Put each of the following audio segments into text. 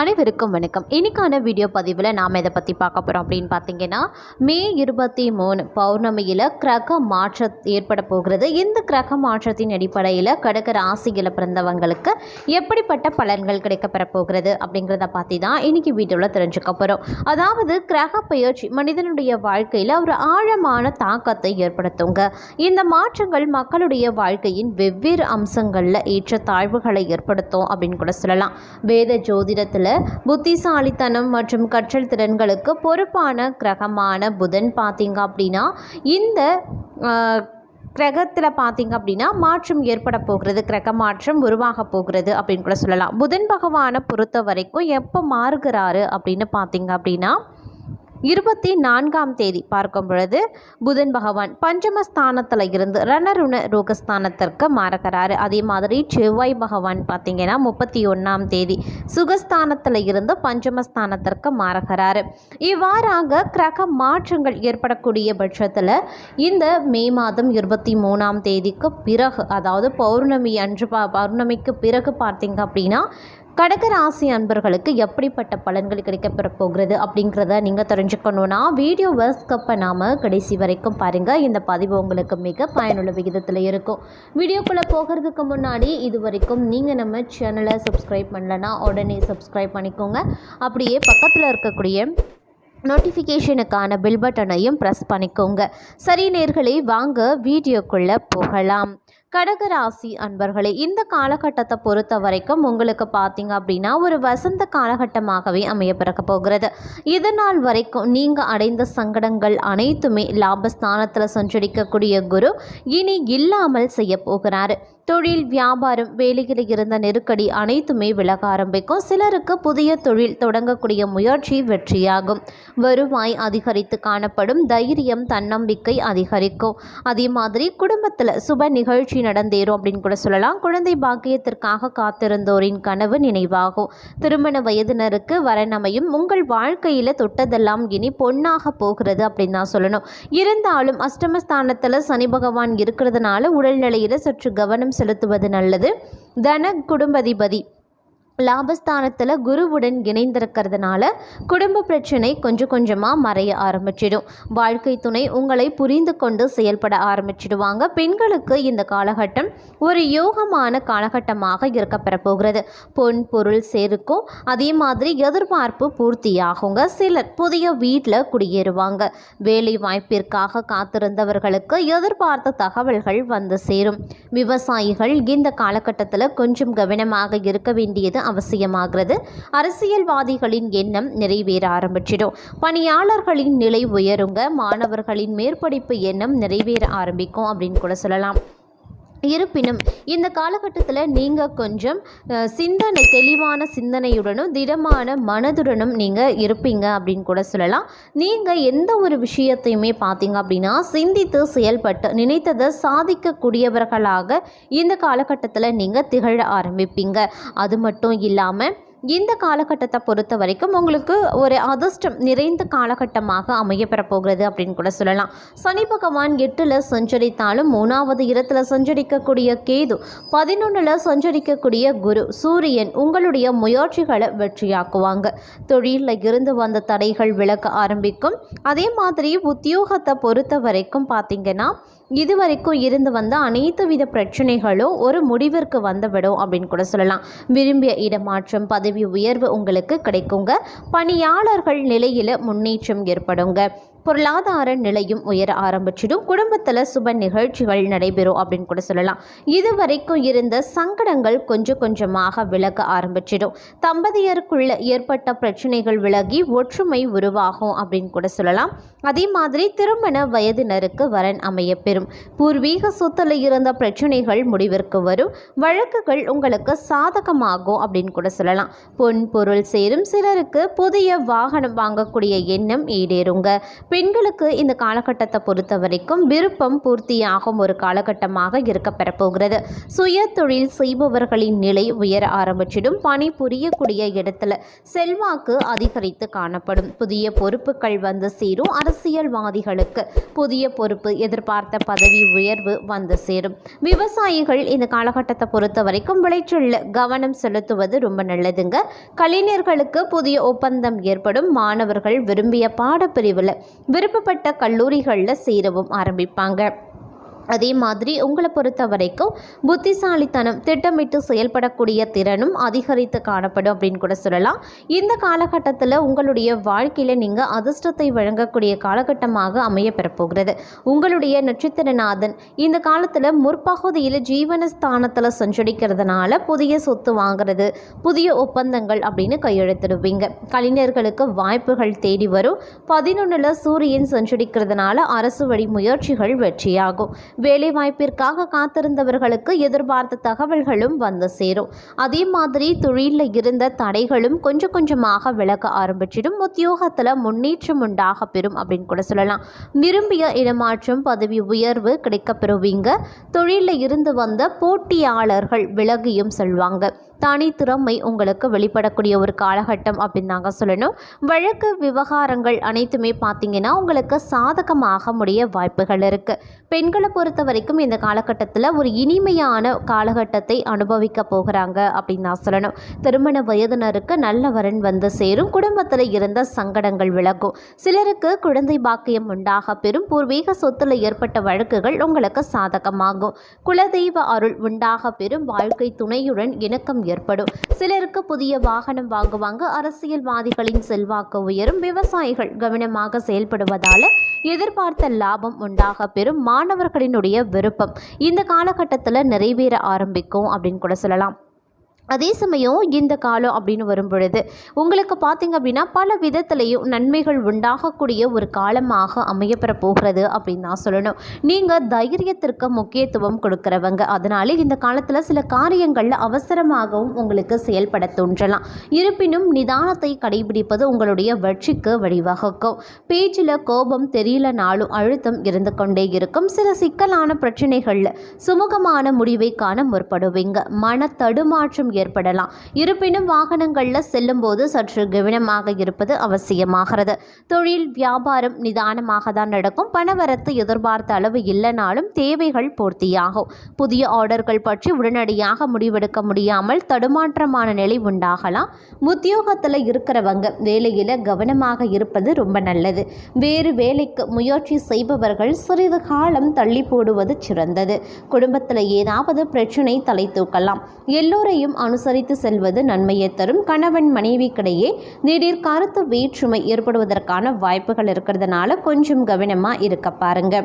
அனைவருக்கும் வணக்கம். இன்னைக்கான வீடியோ பதிவில் நாம் இதை பற்றி பார்க்க போகிறோம் அப்படின்னு பார்த்தீங்கன்னா மே இருபத்தி மூணு பௌர்ணமியில் கிரக மாற்ற ஏற்பட போகிறது. இந்த கிரக மாற்றத்தின் அடிப்படையில் கடக ராசியில் பிறந்தவங்களுக்கு எப்படிப்பட்ட பலன்கள் கிடைக்கப்பெற போகிறது அப்படிங்கிறத பற்றி தான் இன்னைக்கு வீடியோவில் தெரிஞ்சுக்க போகிறோம் அதாவது கிரக பயிற்சி மனிதனுடைய வாழ்க்கையில் ஒரு ஆழமான தாக்கத்தை ஏற்படுத்துங்க. இந்த மாற்றங்கள் மக்களுடைய வாழ்க்கையின் வெவ்வேறு அம்சங்களில் ஏற்ற தாழ்வுகளை ஏற்படுத்தும் அப்படின்னு கூட சொல்லலாம். வேத ஜோதிடத்தில் புத்திசாலித்தனம் மற்றும் கற்றல் திறன்களுக்கு பொறுப்பான கிரகமான புதன் பார்த்தீங்க அப்படின்னா இந்த கிரகத்தில் பார்த்தீங்க அப்படின்னா மாற்றம் ஏற்பட போகிறது கிரக மாற்றம் உருவாக போகிறது அப்படின்னு கூட சொல்லலாம். புதன் பகவானை பொறுத்த வரைக்கும் எப்போ மாறுகிறாரு அப்படின்னு பார்த்தீங்க அப்படின்னா இருபத்தி நான்காம் தேதி பார்க்கும் பொழுது புதன் பகவான் பஞ்சமஸ்தானத்தில் இருந்து ரணருண ரோகஸ்தானத்திற்கு மாறுகிறாரு அதே மாதிரி செவ்வாய் பகவான் பார்த்தீங்கன்னா முப்பத்தி ஒன்றாம் தேதி சுகஸ்தானத்தில் இருந்து பஞ்சமஸ்தானத்திற்கு மாறுகிறாரு இவ்வாறாக கிரக மாற்றங்கள் ஏற்படக்கூடிய பட்சத்தில் இந்த மே மாதம் இருபத்தி மூணாம் தேதிக்கு பிறகு அதாவது பௌர்ணமி அன்று பௌர்ணமிக்கு பிறகு பார்த்தீங்க அப்படின்னா கடகராசி அன்பர்களுக்கு எப்படிப்பட்ட பலன்கள் கிடைக்கப்பெற போகிறது அப்படிங்கிறத நீங்கள் தெரிஞ்சுக்கணுன்னா வீடியோ ஸ்கப் நாம் கடைசி வரைக்கும் பாருங்கள் இந்த பதிவு உங்களுக்கு மிக பயனுள்ள விகிதத்தில் இருக்கும். வீடியோக்குள்ளே போகிறதுக்கு முன்னாடி இது வரைக்கும் நீங்கள் நம்ம சேனலை சப்ஸ்கிரைப் பண்ணலன்னா உடனே சப்ஸ்கிரைப் பண்ணிக்கோங்க. அப்படியே பக்கத்தில் இருக்கக்கூடிய நோட்டிஃபிகேஷனுக்கான பில் பட்டனையும் ப்ரெஸ் பண்ணிக்கோங்க. சரி நேர்களை வாங்க வீடியோக்குள்ளே போகலாம். கடகராசி அன்பர்களே இந்த காலகட்டத்தை பொறுத்த வரைக்கும் உங்களுக்கு பார்த்தீங்க அப்படின்னா ஒரு வசந்த காலகட்டமாகவே அமைய பிறக்க போகிறது. இதனால் வரைக்கும் நீங்கள் அடைந்த சங்கடங்கள் அனைத்துமே லாபஸ்தானத்தில் சஞ்சரிக்கக்கூடிய குரு இனி இல்லாமல் செய்ய போகிறாரு. தொழில் வியாபாரம் வேலையில் இருந்த நெருக்கடி அனைத்துமே விலக ஆரம்பிக்கும். சிலருக்கு புதிய தொழில் தொடங்கக்கூடிய முயற்சி வெற்றியாகும். வருவாய் அதிகரித்து காணப்படும். தைரியம் தன்னம்பிக்கை அதிகரிக்கும். அதே மாதிரி குடும்பத்தில் சுப நிகழ்ச்சி நடந்தேறும் அப்படின்னு கூட சொல்லலாம். குழந்தை பாக்கியத்திற்காக காத்திருந்தோரின் கனவு நினைவாகும். திருமண வயதினருக்கு வரணமையும் உங்கள் வாழ்க்கையில் தொட்டதெல்லாம் இனி பொன்னாக போகிறது அப்படின்னு தான் சொல்லணும். இருந்தாலும் அஷ்டமஸ்தானத்தில் சனி பகவான் இருக்கிறதுனால உடல்நிலையில் சற்று கவனம் செலுத்துவது நல்லது. தன குடும்பதிபதி லாபஸ்தானத்தில் குருவுடன் இணைந்திருக்கிறதுனால குடும்ப பிரச்சனை கொஞ்சம் கொஞ்சமாக மறைய ஆரம்பிச்சிடும். வாழ்க்கை துணை உங்களை புரிந்து கொண்டு செயல்பட ஆரம்பிச்சிடுவாங்க. பெண்களுக்கு இந்த காலகட்டம் ஒரு யோகமான காலகட்டமாக இருக்கப்பெற போகிறது பொன் பொருள் சேருக்கும். அதே மாதிரி எதிர்பார்ப்பு பூர்த்தியாகுங்க. சிலர் புதிய வீட்டில் குடியேறுவாங்க. வேலை வாய்ப்பிற்காக காத்திருந்தவர்களுக்கு எதிர்பார்த்த தகவல்கள் வந்து சேரும். விவசாயிகள் இந்த காலகட்டத்தில் கொஞ்சம் கவனமாக இருக்க வேண்டியது அவசியமாகிறது. அரசியல்வாதிகளின் எண்ணம் நிறைவேற ஆரம்பிச்சிடும். பணியாளர்களின் நிலை உயருங்க மாணவர்களின் மேற்படிப்பு எண்ணம் நிறைவேற ஆரம்பிக்கும் அப்படின்னு கூட சொல்லலாம். இருப்பினும் இந்த காலகட்டத்தில் நீங்கள் கொஞ்சம் சிந்தனை தெளிவான சிந்தனையுடனும் திடமான மனதுடனும் நீங்கள் இருப்பீங்க அப்படின்னு கூட சொல்லலாம். நீங்கள் எந்த ஒரு விஷயத்தையுமே பார்த்தீங்க அப்படின்னா சிந்தித்து செயல்பட்டு நினைத்ததை சாதிக்கக்கூடியவர்களாக இந்த காலகட்டத்தில் நீங்கள் திகழ ஆரம்பிப்பீங்க. அது மட்டும் இல்லாமல் இந்த காலகட்டத்தை பொறுத்த வரைக்கும் உங்களுக்கு ஒரு அதிர்ஷ்டம் நிறைந்த காலகட்டமாக அமையப்பெற போகிறது அப்படின்னு கூட சொல்லலாம். சனி பகவான் எட்டில் சஞ்சரித்தாலும் மூணாவது இடத்துல சஞ்சரிக்கக்கூடிய கேது பதினொன்றில் சஞ்சரிக்கக்கூடிய குரு சூரியன் உங்களுடைய முயற்சிகளை வெற்றியாக்குவாங்க. தொழிலில் இருந்து வந்த தடைகள் விளக்க ஆரம்பிக்கும். அதே மாதிரி உத்தியோகத்தை பொறுத்த வரைக்கும் பார்த்தீங்கன்னா இதுவரைக்கும் இருந்து வந்த அனைத்து வித பிரச்சனைகளும் ஒரு முடிவிற்கு வந்துவிடும் அப்படின்னு கூட சொல்லலாம். விரும்பிய இடமாற்றம் பதவி உயர்வு உங்களுக்கு கிடைக்குங்க. பணியாளர்கள் நிலையில் முன்னேற்றம் ஏற்படுங்க. பொருளாதார நிலையும் உயர ஆரம்பிச்சிடும். குடும்பத்தில் சுப நிகழ்ச்சிகள் நடைபெறும் அப்படின்னு கூட சொல்லலாம். இதுவரைக்கும் இருந்த சங்கடங்கள் கொஞ்சம் கொஞ்சமாக விலக ஆரம்பிச்சிடும். தம்பதியருக்குள்ள ஏற்பட்ட பிரச்சனைகள் விலகி ஒற்றுமை உருவாகும் அப்படின்னு கூட சொல்லலாம். அதே மாதிரி திருமண வயதினருக்கு வரன் அமையப்பெறும். பூர்வீக சொத்துல இருந்த பிரச்சனைகள் முடிவிற்கு வரும். வழக்குகள் உங்களுக்கு சாதகமாகும் அப்படின்னு கூட சொல்லலாம். பொன் பொருள் சேரும். சிலருக்கு புதிய வாகனம் வாங்கக்கூடிய எண்ணம் ஈடேறுங்க. பெண்களுக்கு இந்த காலகட்டத்தை பொறுத்த வரைக்கும் விருப்பம் பூர்த்தியாகும் ஒரு காலகட்டமாக இருக்க பெறப்போகிறது. சுய தொழில் செய்பவர்களின் நிலை உயர ஆரம்பிச்சிடும். பணி புரியக்கூடிய இடத்துல செல்வாக்கு அதிகரித்து காணப்படும். புதிய பொறுப்புகள் வந்து சேரும். அரசியல்வாதிகளுக்கு புதிய பொறுப்பு எதிர்பார்த்த பதவி உயர்வு வந்து சேரும். விவசாயிகள் இந்த காலகட்டத்தை பொறுத்த வரைக்கும் விளைச்சலில் கவனம் செலுத்துவது ரொம்ப நல்லதுங்க. கலைஞர்களுக்கு புதிய ஒப்பந்தம் ஏற்படும். மாணவர்கள் விரும்பிய பாடப்பிரிவில் விருப்பப்பட்ட கல்லூரிகளில் சேரவும் ஆரம்பிப்பாங்க. அதே மாதிரி உங்களை பொறுத்த வரைக்கும் புத்திசாலித்தனம் திட்டமிட்டு செயல்படக்கூடிய திறனும் அதிகரித்து காணப்படும் அப்படின்னு கூட சொல்லலாம். இந்த காலகட்டத்தில் உங்களுடைய வாழ்க்கையில் நீங்கள் அதிர்ஷ்டத்தை வழங்கக்கூடிய காலகட்டமாக அமைய பெறப்போகிறது. உங்களுடைய நட்சத்திரநாதன் இந்த காலத்தில் முற்பகுதியில் ஜீவனஸ்தானத்தில் சஞ்சரிக்கிறதுனால புதிய சொத்து வாங்குறது புதிய ஒப்பந்தங்கள் அப்படின்னு கையெழுத்திடுவீங்க. கலைஞர்களுக்கு வாய்ப்புகள் தேடி வரும். பதினொன்றில் சூரியன் சஞ்சரிக்கிறதுனால அரசு வழி முயற்சிகள் வெற்றியாகும். வேலைவாய்ப்பிற்காக காத்திருந்தவர்களுக்கு எதிர்பார்த்த தகவல்களும் வந்து சேரும். அதே மாதிரி தொழிலில் இருந்த தடைகளும் கொஞ்சம் கொஞ்சமாக விலக ஆரம்பிச்சிடும். உத்தியோகத்தில் முன்னேற்றம் உண்டாக பெறும் அப்படின்னு கூட சொல்லலாம். விரும்பிய இடமாற்றம் பதவி உயர்வு கிடைக்க பெறுவீங்க தொழிலில் இருந்து வந்த போட்டியாளர்கள் விலகியும் செல்வாங்க. தனித்திறமை உங்களுக்கு வெளிப்படக்கூடிய ஒரு காலகட்டம் அப்படின்னு சொல்லணும். வழக்கு விவகாரங்கள் அனைத்துமே பார்த்தீங்கன்னா உங்களுக்கு சாதகமாக முடிய வாய்ப்புகள் இருக்குது பெண்களை பொறுத்த வரைக்கும் இந்த காலகட்டத்தில் ஒரு இனிமையான காலகட்டத்தை அனுபவிக்க போகிறாங்க அப்படின்னு தான் சொல்லணும். திருமண வயதினருக்கு நல்ல வரன் வந்து சேரும். குடும்பத்தில் இருந்த சங்கடங்கள் விலகும். சிலருக்கு குழந்தை பாக்கியம் உண்டாக பெறும். பூர்வீக சொத்துல ஏற்பட்ட வழக்குகள் உங்களுக்கு சாதகமாகும். குலதெய்வ அருள் உண்டாக பெறும். வாழ்க்கை துணையுடன் இணக்கம் ஏற்படும். சிலருக்கு புதிய வாகனம் வாங்குவாங்க. அரசியல்வாதிகளின் செல்வாக்கு உயரும். விவசாயிகள் கவனமாக செயல்படுவதால் எதிர்பார்த்த லாபம் உண்டாக பெறும். மாணவர்களின் மாணவர்களினுடைய விருப்பம். இந்த காலகட்டத்தில் நிறைவேற ஆரம்பிக்கும் அப்படின்னு கூட சொல்லலாம். அதே சமயம் இந்த காலம் அப்படின்னு வரும்பொழுது உங்களுக்கு பார்த்திங்க அப்படின்னா பல விதத்துலேயும் நன்மைகள் உண்டாகக்கூடிய ஒரு காலமாக அமையப்பெற போகிறது அப்படின்னு தான் சொல்லணும். நீங்கள் தைரியத்திற்கு முக்கியத்துவம் கொடுக்குறவங்க. அதனாலே இந்த காலத்தில் சில காரியங்களில் அவசரமாகவும் உங்களுக்கு செயல்பட தோன்றலாம். இருப்பினும் நிதானத்தை கடைபிடிப்பது உங்களுடைய வெற்றிக்கு வழிவகுக்கும். பேச்சில் கோபம் தெரியலனாலும் அழுத்தம் இருந்து கொண்டே இருக்கும். சில சிக்கலான பிரச்சனைகளில் சுமூகமான முடிவை காண முற்படுவீங்க. மன தடுமாற்றம் ஏற்படலாம். இருப்பினும் வாகனங்களில் செல்லும்போது சற்று கவனமாக இருப்பது அவசியமாகிறது. தொழில் வியாபாரம் நிதானமாக தான் நடக்கும். பணவரத்து எதிர்பார்த்த அளவு இல்லைனாலும் தேவைகள் பூர்த்தியாகும். புதிய ஆர்டர்கள் பற்றி உடனடியாக முடிவெடுக்க முடியாமல் தடுமாற்றமான நிலை உண்டாகலாம். உத்தியோகத்தில் இருக்கிறவங்க வேலையில் கவனமாக இருப்பது ரொம்ப நல்லது. வேறு வேலைக்கு முயற்சி செய்பவர்கள் சிறிது காலம் தள்ளி போடுவது சிறந்தது. குடும்பத்தில் ஏதாவது பிரச்சனை தலை தூக்கலாம். எல்லோரையும் அனுசரித்து செல்வது நன்மையை தரும். கணவன் மனைவிக்கிடையே திடீர் கருத்து வேற்றுமை ஏற்படுவதற்கான வாய்ப்புகள் இருக்கிறதுனால கொஞ்சம் கவனமாக இருக்க பாருங்க.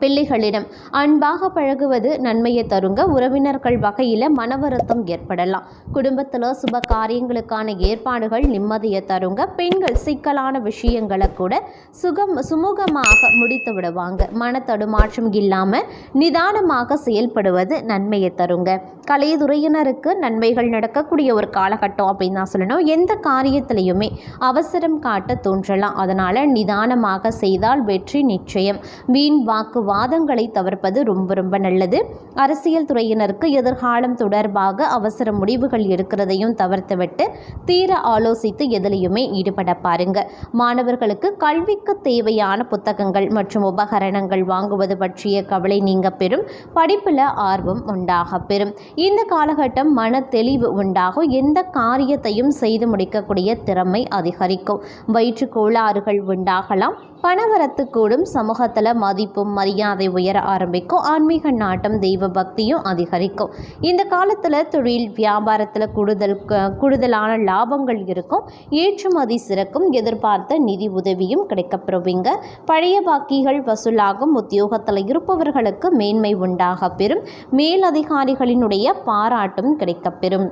பிள்ளைகளிடம். அன்பாக பழகுவது நன்மையை தருங்க. உறவினர்கள் வகையில் மன வருத்தம் ஏற்படலாம். குடும்பத்தில் சுப காரியங்களுக்கான ஏற்பாடுகள் நிம்மதியை தருங்க. பெண்கள் சிக்கலான விஷயங்களை கூட சுகம் சுமூகமாக முடித்து விடுவாங்க. மன தடுமாற்றம் இல்லாமல் நிதானமாக செயல்படுவது நன்மையை தருங்க. கலைத்துறையினருக்கு நன்மைகள் நடக்கக்கூடிய ஒரு காலகட்டம் அப்படின்னு தான் சொல்லணும். எந்த காரியத்திலையுமே அவசரம் காட்ட தோன்றலாம். அதனால் நிதானமாக செய்தால் வெற்றி நிச்சயம். வீண் வாக்கு வாதங்களை தவிர்ப்பது ரொம்ப ரொம்ப நல்லது. அரசியல் துறையினருக்கு எதிர்காலம் தொடர்பாக அவசர முடிவுகள் இருக்கிறதையும் தவிர்த்துவிட்டு தீர ஆலோசித்து எதிலையுமே ஈடுபட பாருங்க. மாணவர்களுக்கு கல்விக்கு தேவையான புத்தகங்கள் மற்றும் உபகரணங்கள் வாங்குவது பற்றிய கவலை நீங்க பெறும். படிப்பில் ஆர்வம் உண்டாக பெறும். இந்த காலகட்டம் மன தெளிவு உண்டாகும். எந்த காரியத்தையும் செய்து முடிக்கக்கூடிய திறமை அதிகரிக்கும். வயிற்று கோளாறுகள் உண்டாகலாம். பணவரத்து கூடும் சமூகத்தில் மதிப்பும் மரியாதை உயர ஆரம்பிக்கும். ஆன்மீக நாட்டம் தெய்வ பக்தியும் அதிகரிக்கும். இந்த காலத்தில் தொழில் வியாபாரத்தில் கூடுதல் கூடுதலான லாபங்கள் இருக்கும். ஏற்றுமதி சிறக்கும். எதிர்பார்த்த நிதி உதவியும் கிடைக்கப்பெறுவீங்க. பழைய பாக்கிகள் வசூலாகும். உத்தியோகத்தில் இருப்பவர்களுக்கு மேன்மை உண்டாக பெறும். மேலதிகாரிகளினுடைய பாராட்டும் கிடைக்கப்பெறும்.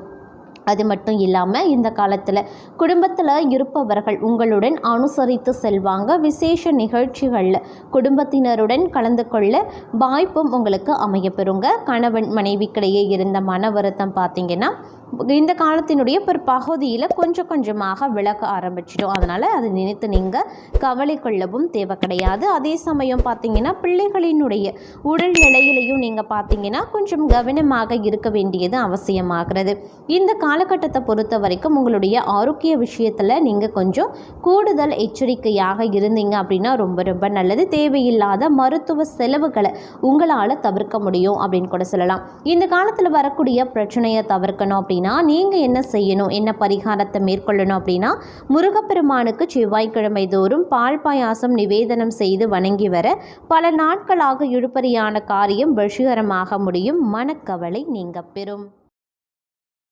அது மட்டும் இல்லாமல் இந்த காலத்தில் குடும்பத்தில் இருப்பவர்கள் உங்களுடன் அனுசரித்து செல்வாங்க. விசேஷ நிகழ்ச்சிகளில் குடும்பத்தினருடன் கலந்து கொள்ள வாய்ப்பும் உங்களுக்கு அமையப்பெறுங்க கணவன் மனைவிக்கிடையே இருந்த மன வருத்தம் பார்த்தீங்கன்னா இந்த காலத்தினுடைய ஒரு பகுதியில் கொஞ்சம் கொஞ்சமாக விளக்க ஆரம்பிச்சிடும். அதனால் அதை நினைத்து நீங்கள் கவலை கொள்ளவும் தேவை கிடையாது. அதே சமயம் பார்த்தீங்கன்னா பிள்ளைகளினுடைய உடல் நிலையிலையும் நீங்கள் பார்த்தீங்கன்னா கொஞ்சம் கவனமாக இருக்க வேண்டியது அவசியமாகிறது. இந்த காலகட்டத்தை பொறுத்த வரைக்கும் உங்களுடைய ஆரோக்கிய விஷயத்தில் நீங்கள் கொஞ்சம் கூடுதல் எச்சரிக்கையாக இருந்தீங்க அப்படின்னா ரொம்ப ரொம்ப நல்லது. தேவையில்லாத மருத்துவ செலவுகளை உங்களால் தவிர்க்க முடியும் அப்படின்னு கூட சொல்லலாம். இந்த காலத்தில் வரக்கூடிய பிரச்சனையை தவிர்க்கணும் அப்படின்னு அப்படின்னா நீங்கள் என்ன செய்யணும்? என்ன பரிகாரத்தை மேற்கொள்ளணும் அப்படின்னா முருகப்பெருமானுக்கு செவ்வாய்க்கிழமை தோறும் பால் பாயாசம் நிவேதனம் செய்து வணங்கி வர பல நாட்களாக இழுபறியான காரியம் வெற்றிகரமாக முடியும். மனக்கவலை நீங்க பெறும்.